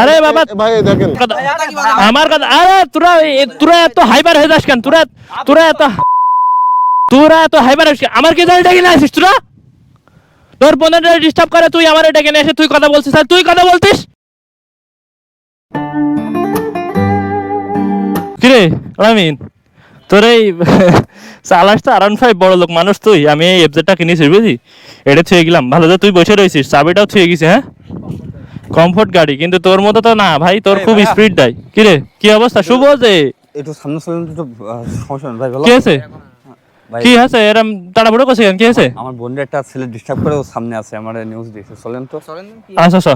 আরে বাবা ভাই দেখেন। আমার কথা আরে তোরা তোরা এত হাইবার হয়ে যাস কেন? তোরা তোরা এত তোরা এত হাইবার কেন? আমার কি জানি ডেকে নিয়ে আসিস তোরা? তোর বোনের ডিস্টার্ব করে তুই আমার ডেকে নিয়ে এসে তুই কথা বলছিস। আর তুই কথা বলতিস? কিরে আমিন তোর এই চালাসটা আরাউন্ড ফাইভ বড় লোক মানুষ তুই। আমি এই এফজেডটা কিনেছি বুঝলি? এটা থুয়ে গেলাম। ভালো যে তুই বসে রয়েছিস চাবিটাও থুয়ে গেছে হ্যাঁ? কমফোর্ট গাড়ি কিন্তু তোর মতো তো না ভাই তোর খুব স্পিড দেয় কিরে কি অবস্থা শুভ যে একটু সামনে চলেন একটু সমস্যা ভাই ভালো কি আছে কি আছে এরম তাড়াহুড়ো করছে কেন কি আছে আমার বোনের একটা ছেলে ডিস্টার্ব করে ও সামনে আছে আমার নিউজ চলেন তো আচ্ছা আচ্ছা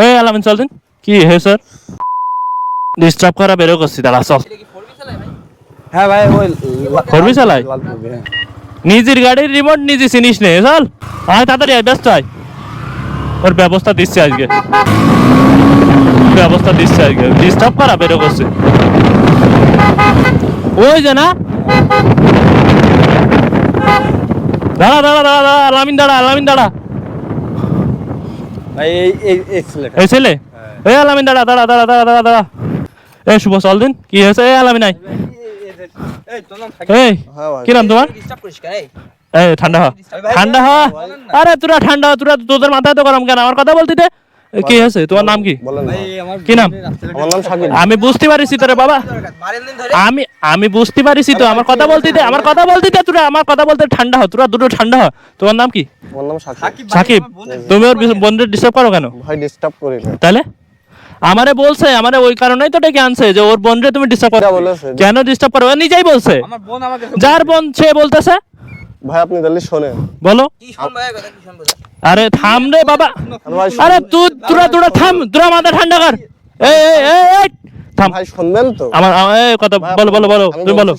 এই আলামিন চল দিন কি হে স্যার ডিস্টার্ব করা বেরো করছি দাঁড়া চল হ্যাঁ ভাই ওই করবি চালাই? হ্যাঁ। নিজের গাড়ির রিমোট নিজে চিনিস নে চল আয় তাড়াতাড়ি আয় ব্যস্ত আয় ওর ব্যবস্থা দিচ্ছে আজকে। ব্যবস্থা দিচ্ছে আজকে। ডিস্টার্ব করা বেরো করছে। ওই যে না। দাঁড়া দাঁড়া দাঁড়া দাঁড়া আলামিন দাঁড়া আলামিন দাঁড়া। এই এই ছেলে? আলামিন দাঁড়া দাঁড়া দাঁড়া দাঁড়া দাঁড়া দাঁড়া। এই শুভ চল দিন কি হয়েছে? এই আলামিন নাই এই হ্যাঁ কি নাম তোমার? ঠান্ডা হ। ঠান্ডা হ। আরে তোরা ঠান্ডা তোরা তোদের মাথায় তো গরম কেন? আমার কথা বলতে দে কি হয়েছে? তোমার নাম কি? কি নাম? আমি বুঝতে পারিছি তোরে বাবা। আমি আমি বুঝতে পারিছি তো আমার কথা বলতে দে আমার কথা বলতে দে তোরা আমার কথা বলতে ঠান্ডা হ তোরা দুটো ঠান্ডা হ। তোমার নাম কি? আমার নাম শাকিব সাকিব তুমি ওর বন্ধুদের ডিস্টার্ব করো কেন? ভাই ডিস্টার্ব করি তাহলে? আমারে বলছে আমারে ওই কারণেই তো ডেকে আনছে যে ওর বোনরে তুমি ডিস্টার্ব করো। কেন ডিস্টার্ব করো? নিজেই বলছে। আমার বোন আমাকে যার বোন সে বলতেছে ভাই আপনি তাহলে শোনেন। বলো। আরে থাম রে বাবা। আরে ভাই তুই তোরা তোরা থাম। তোরা মাথা ঠান্ডা কর। এই এই এই এই, থাম। ভাই শুনবেন তো। আমার কথা বলো বলো বলো তুমি বলো।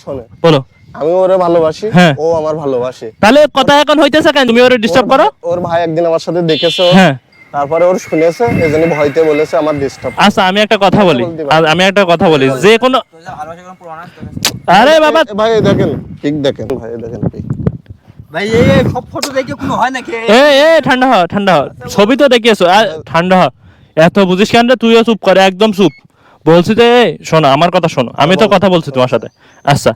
বলো। আমি ওরে ভালোবাসি হ্যাঁ। ও আমার ভালোবাসে। তাহলে কথা এখন হইতেছে কেন? তুমি ওরে ডিস্টার্ব করো। ওর ভাই একদিন আমার সাথে দেখেছ হ্যাঁ। তারপরে ওর শুনেছে এই জন্য ভয়তে বলেছে আমার ডিস্টার্ব আচ্ছা আমি একটা কথা বলি। আমি একটা কথা বলি। যে কোনো আরে বাবা। ভাই দেখেন ঠিক দেখেন। ভাই দেখেন ঠিক। ভাই এই এই সব ফটো দেখে কোনো হয় নাকি? এ এ ঠান্ডা হ ঠান্ডা হ। ছবি তো দেখিয়েছো ঠান্ডা হ। এত বুঝিস কেন তুইও চুপ করে একদম চুপ। বলছি যে শোনো আমার কথা শোনো। আমি তো কথা বলছি তোমার সাথে। আচ্ছা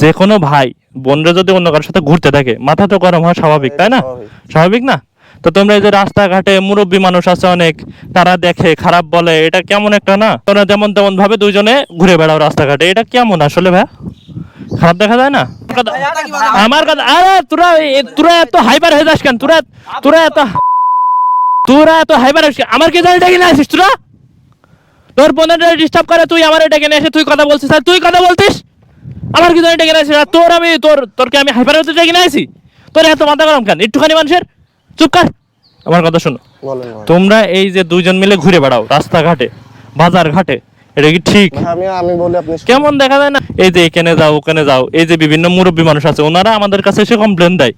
যে কোনো ভাই বোনরা যদি অন্য কারোর সাথে ঘুরতে থাকে মাথা তো গরম হওয়া স্বাভাবিক তাই না? স্বাভাবিক। স্বাভাবিক না? তো তোমরা এই যে রাস্তাঘাটে মুরব্বী মানুষ আছে অনেক তারা দেখে খারাপ বলে এটা কেমন একটা না? তোমরা যেমন তেমন ভাবে দুইজনে ঘুরে বেড়াও রাস্তাঘাটে এটা কেমন আসলে ভাই খারাপ দেখা যায় না? আমার কথা আরে তোরা তোরা এত হাইবার হয়ে যাস কেন? তোরা তোরা এত তোরা এত হাইবার হয়েছিস আমার কি জানি ডেকে নিয়ে আসিস তোরা? তোর বোনের ডিস্টার্ব করে তুই আমার ডেকে নিয়ে এসে তুই কথা বলছিস। আর তুই কথা বলতিস? আমার কি জানি ডেকে নিয়ে আসিস। আর তোর আমি তোর তোরকে আমি হাইবার হতে ডেকে নিয়ে আসি? তোর এত মাথা গরম কেন? একটুখানি মানুষের? চুপ কর। আমার কথা শোনো। তোমরা এই যে দুইজন মিলে ঘুরে বেড়াও রাস্তাঘাটে বাজার ঘাটে এটা কি ঠিক? ভাই, আমি আমি বলি আপনি কেমন দেখা যায় না? এই যে এখানে যাও ওখানে যাও এই যে বিভিন্ন মুরব্বী মানুষ আছে ওনারা আমাদের কাছে এসে কমপ্লেন দেয়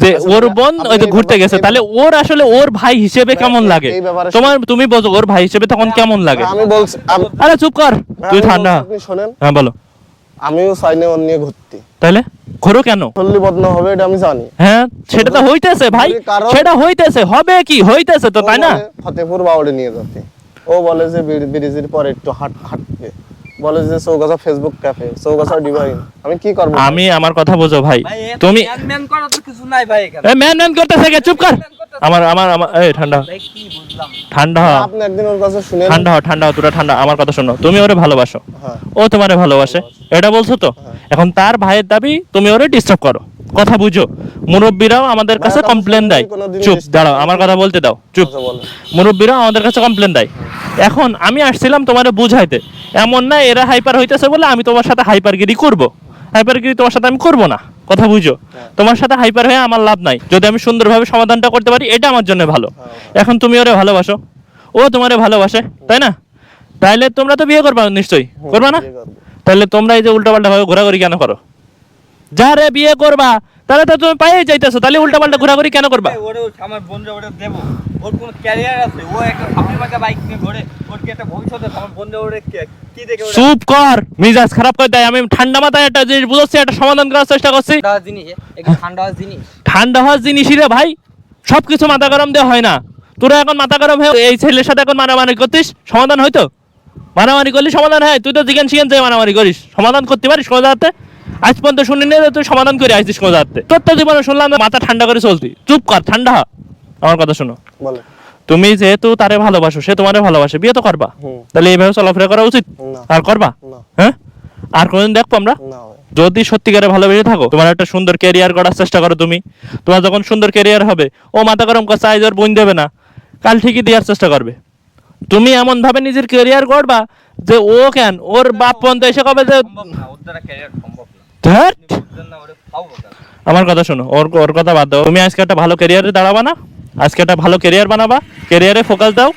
যে আচ্ছা, ওর বোন ওই যে ঘুরতে গেছে। তাহলে ওর আসলে ওর ভাই হিসেবে কেমন লাগে? তোমার তুমি ওর ভাই হিসেবে তখন কেমন লাগে? আমি বলছি আরে চুপ কর। তুই ঠান্ডা শোনেন। হ্যাঁ বলো। আমিও চাই না ওর নিয়ে ঘুরতে। তাহলে? ঘোরো কেন? চল্লি বদনা হবে এটা আমি জানি। হ্যাঁ সেটা তো হইতেছে ভাই। সেটা হইতেছে হবে কি? হইতেছে তো তাই না? ফতেপুর বাউড়ে নিয়ে যেতে ও বলে যে ব্রিজের পরে একটু হাট হাঁটবে বলে যে Chougachha Facebook cafe Chougachha divine আমি কি করব? আমি আমার কথা বোঝো ভাই। তুমি ম্যান ম্যান করা তো কিছু নাই ভাই এখানে। এ ম্যান ম্যান করতেছে কে? চুপ কর। আমার আমার আমার এই ঠান্ডা। ভাই কি বুঝলাম। ঠান্ডা। হ। আপনি একদিন ওর কাছে শুনে ঠান্ডা হ ঠান্ডা হ তোরা ঠান্ডা। আমার কথা শোনো। তুমি ওরে ভালোবাসো। হ্যাঁ। ও তোমারে ভালোবাসে। এটা বলছো তো? এখন তার ভাইয়ের দাবি তুমি ওরে ডিস্টার্ব করো। কথা বুঝো। মুরব্বীরাও আমাদের কাছে কমপ্লেন দেয়। চুপ দাঁড়াও আমার কথা বলতে দাও চুপ। মুরব্বীরাও আমাদের কাছে কমপ্লেন দেয়। এখন আমি আসছিলাম তোমারে বুঝাইতে। এমন না এরা হাইপার হইতেছে বলে আমি তোমার সাথে হাইপারগিরি করব। হাইপারগিরি তোমার সাথে আমি করব না। কথা বুঝো। তোমার সাথে হাইপার হয়ে আমার লাভ নাই। যদি আমি সুন্দরভাবে সমাধানটা করতে পারি এটা আমার জন্য ভালো। এখন তুমি ওরে ভালোবাসো। ও তোমারে ভালোবাসে তাই না? তাইলে তোমরা তো বিয়ে করবা নিশ্চয়ই। করবা না? তাহলে তোমরা এই যে উল্টাপাল্টা ভাবে ঘোরাঘুরি কেন করো? যারে বিয়ে করবা তাহলে তো তুমি পাইয়ে যাইতেছো তাহলে উল্টাপাল্টা ঘোরাঘুরি কেন করবা? ওরে আমার বোনরে ওরে দেবো। ওর কোনো ক্যারিয়ার আছে ও একটা সামনে মাঝে বাইক নিয়ে ঘোরে ওর কি একটা ভবিষ্যৎ আছে? আমার বোনরে ওরে কে- কি দেখে চুপ কর মিজাজ খারাপ করে দেয়। আমি ঠান্ডা মাথায় একটা জিনিস বুঝাচ্ছি একটা সমাধান করার চেষ্টা করছি। ঠান্ডা জিনিস একটু ঠান্ডা জিনিস? ঠান্ডা হওয়ার জিনিসই রে ভাই সবকিছু মাথা গরম দেওয়া হয় না। তোরা এখন মাথা গরম হয়ে এই ছেলের সাথে এখন মারামারি করতিস সমাধান হয়তো? মারামারি করলে সমাধান হয় তুই তো জিজ্ঞান শিখেন যে মারামারি করিস। সমাধান করতে পারিস কোনো আজ পর্যন্ত শুনি নি যে তুই সমাধান করে আসছিস কোনো জায়গাতে। তোর তো জীবনে শুনলাম মাথা ঠান্ডা করে চলতি। চুপ কর ঠান্ডা হ। আমার কথা শোনো। বলে। তুমি যেহেতু তারে ভালোবাসো সে তোমারে ভালোবাসে বিয়ে তো করবা। তাহলে এইভাবে চলাফেরা করা উচিত? আর করবা? হ্যাঁ? আর কোনদিন দেখব আমরা? যদি সত্যিকারে ভালোবেসে থাকো তোমার একটা সুন্দর ক্যারিয়ার করার চেষ্টা করো তুমি। তোমার যখন সুন্দর ক্যারিয়ার হবে ও মাথা গরম করে চাইজ ওর বোন দেবে না। কাল ঠিকই দেওয়ার চেষ্টা করবে। তুমি এমন ভাবে নিজের ক্যারিয়ার করবা যে ও কেন ওর বাপ পর্যন্ত এসে কবে যে আমার কথা শোনো ওর ওর কথা বাদ দাও। তুমি আজকে একটা ভালো ক্যারিয়ারে দাঁড়াবা না? আজকে একটা ভালো ক্যারিয়ার বানাবা ক্যারিয়ারে ফোকাস দাও।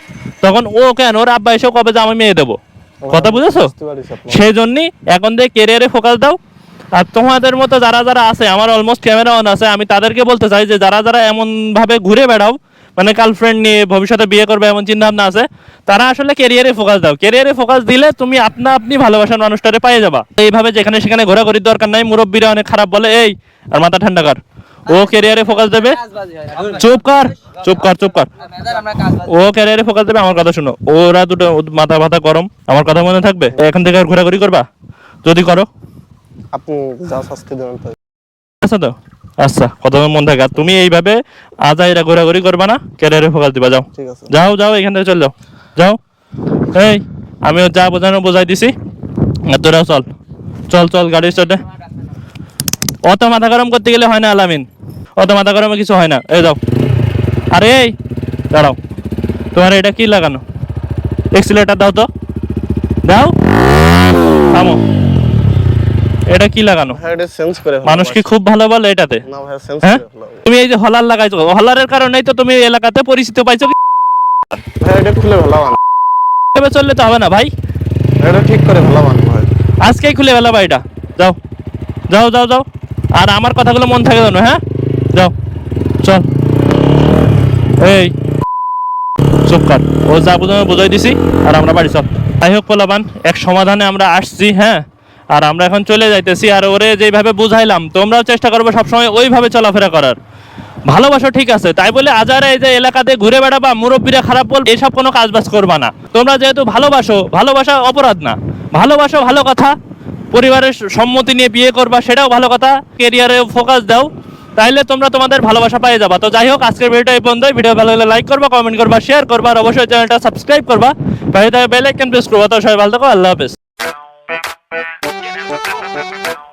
তখন ও কেন? ওর আব্বা এসেও কবে যে আমি মেয়ে দেবো? কথা বুঝেছ? সেই জন্যই এখন থেকে ক্যারিয়ারে ফোকাস দাও। আর তোমাদের মতো যারা যারা আছে আমার অলমোস্ট ক্যামেরা অন আছে আমি তাদেরকে বলতে চাই যে যারা যারা এমন ভাবে ঘুরে বেড়াও মানে গার্লফ্রেন্ড নিয়ে ভবিষ্যতে বিয়ে করবে এমন চিন্তা ভাবনা আছে। তারা আসলে ক্যারিয়ারে ফোকাস দাও। ক্যারিয়ারে ফোকাস দিলে তুমি আপনা আপনি ভালোবাসার মানুষটারে পেয়ে যাবা। এইভাবে যেখানে সেখানে ঘোরাঘুরির দরকার নাই মুরব্বীরা অনেক খারাপ বলে এই আর মাথা ঠান্ডা কর। ও ক্যারিয়ারে ফোকাস দেবে। চুপ কর চুপ কর চুপ কর। ও ক্যারিয়ারে ফোকাস দেবে আমার কথা শুনো। ওরা দুটো মাথা মাথা গরম। আমার কথা মনে থাকবে? এখান থেকে আর ঘোরাঘুরি করবা? যদি করো। আপনি যা শাস্তি দেবেন আচ্ছা তো। আচ্ছা কথা মন থাকে। তুমি এইভাবে আজাইরা ঘোরাঘুরি করবা না? ক্যারিয়ারে ফোকাস দিবা? যাও। ঠিক আছে। যাও যাও এখান থেকে চল। যাও। যাও এই আমিও যা বোঝানো বোঝাই দিছি। তোরাও চল। চল চল গাড়ি স্টার্টে অত মাথা গরম করতে গেলে হয় না আলামিন। অত মাথা গরমে কিছু হয় না। এই যাও। আরে এই দাঁড়াও। তোমার এটা কি লাগানো? এক্সিলেটার দাও তো। দাও। থামো। এটা কি লাগানো? হ্যাঁ এটা করে মানুষ কি খুব ভালো বলে এটাতে? না ভাই চেঞ্জ হ্যাঁ? করে তুমি এই যে হলার লাগাইছো হলারের কারণেই তো তুমি এলাকাতে পরিচিত পাইছো? এটা খুলে এভাবে চললে তো হবে না ভাই। এটা ঠিক করে মান ভাই। আজকেই খুলে ফেলা ভাই এটা যাও। যাও যাও যাও। আর আমার কথাগুলো মন থাকে জানো হ্যাঁ? যাও। চল। এই। চুপ কর। ও যা বুঝানো বুঝাই দিছি। আর আমরা বাড়ি চল। যাই হোক পোলাবান এক সমাধানে আমরা আসছি হ্যাঁ? আর আমরা এখন চলে যাইতেছি আর ওরে যেভাবে বুঝাইলাম, তোমরাও চেষ্টা করব সবসময় ওইভাবে চলাফেরা করার। ভালোবাসা ঠিক আছে, তাই বলে আজারে এই যে এলাকাতে ঘুরে বেড়াবা, মুরব্বীরা খারাপ বল, এসব কোনো কাজবাজ করবা না। তোমরা যেহেতু ভালোবাসো, ভালোবাসা অপরাধ না। ভালোবাসো ভালো কথা, পরিবারের সম্মতি নিয়ে বিয়ে করবা, সেটাও ভালো কথা কেরিয়ারে ফোকাস দাও, তাইলে তোমরা তোমাদের ভালোবাসা পেয়ে যাবা। তো যাই হোক, আজকের ভিডিওটা এই পর্যন্তই। ভিডিও ভালো লাগলে লাইক করবা কমেন্ট করবা শেয়ার করবা, আর অবশ্যই চ্যানেলটা সাবস্ক্রাইব করবা। বেল আইকন প্রেস করবা। তো সবাই ভালো থাকো, আল্লাহ হাফেজ। Thank you.